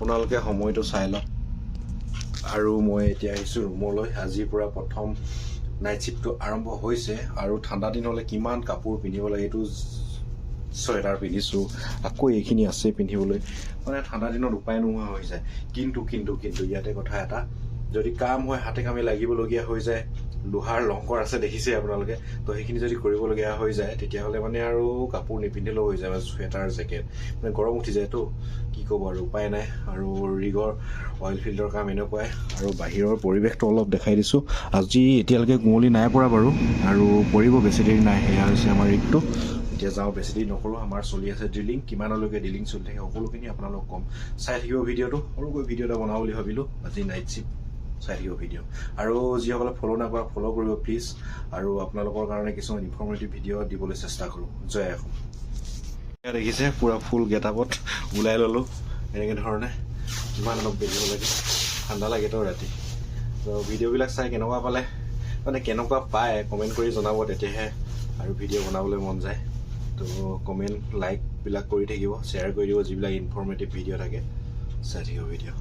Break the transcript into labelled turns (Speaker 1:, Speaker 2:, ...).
Speaker 1: আপোনালোকে সময়টো চাই লওক। আৰু মই এতিয়া আহিছোঁ ৰুমলৈ। আজিৰ পৰা প্ৰথম নাইট শ্বিফ্টটো আৰম্ভ হৈছে। আৰু ঠাণ্ডা দিন হ'লে কিমান কাপোৰ পিন্ধিব লাগে এইটো চুৱেটাৰ পিন্ধিছোঁ। আকৌ এইখিনি আছে পিন্ধিবলৈ। মানে ঠাণ্ডা দিনত উপায় নোহোৱা হৈ যায়। কিন্তু কিন্তু কিন্তু ইয়াতে কথা এটা। যদি কাম হয় হাতে কামে লাগিবলগীয়া হৈ যায়। লোহাৰ লংকৰ আছে দেখিছে আপোনালোকে? তো সেইখিনি যদি কৰিবলগীয়া হৈ যায় তেতিয়াহ'লে মানে আৰু কাপোৰ নিপিন্ধিলেও হৈ যায় চুৱেটাৰ জেকেট। মানে গৰম উঠি যায়তো কি ক'ব আৰু উপায় নাই। আৰু ৰিগৰ অইল ফিল্ডৰ কাম এনেকুৱাই। আৰু বাহিৰৰ পৰিৱেশটো অলপ দেখাই দিছোঁ। আজি এতিয়ালৈকে কুঁৱলী নাই পৰা বাৰু আৰু পৰিব বেছি দেৰি নাই সেয়া হৈছে আমাৰ ৰিগটো। এতিয়া যাওঁ বেছি দেৰি নকৰোঁ আমাৰ চলি আছে ড্ৰিলিং কিমানলৈকে ড্ৰিলিং চলি থাকে সকলোখিনি আপোনালোক কম। চাই থাকিব ভিডিঅ'টো সৰুকৈ ভিডিঅ' এটা বনাওঁ বুলি ভাবিলোঁ আজি নাইট শ্বিফ্ট চাই থাকিব ভিডিঅ' আৰু যিসকলে ফ'ল' নকৰা ফ'ল' কৰিব প্লিজ আৰু আপোনালোকৰ কাৰণে কিছুমান ইনফৰ্মেটিভ ভিডিঅ' দিবলৈ চেষ্টা কৰোঁ। জয় অসম। এয়া দেখিছে পূৰা ফুল গেটআপত ওলাই ল'লোঁ। এনেকৈ ধৰণে কিমান অলপ বেলিব লাগে। ঠাণ্ডা লাগেতো ৰাতি। তো ভিডিঅ'বিলাক চাই কেনেকুৱা পালে মানে কেনেকুৱা পায় কমেণ্ট কৰি জনাব তেতিয়াহে আৰু ভিডিঅ' বনাবলৈ মন যায়। তো কমেণ্ট লাইকবিলাক কৰি থাকিব শ্বেয়াৰ কৰি দিব যিবিলাক ইনফৰ্মেটিভ ভিডিঅ' থাকে চাই থাকিব ভিডিঅ'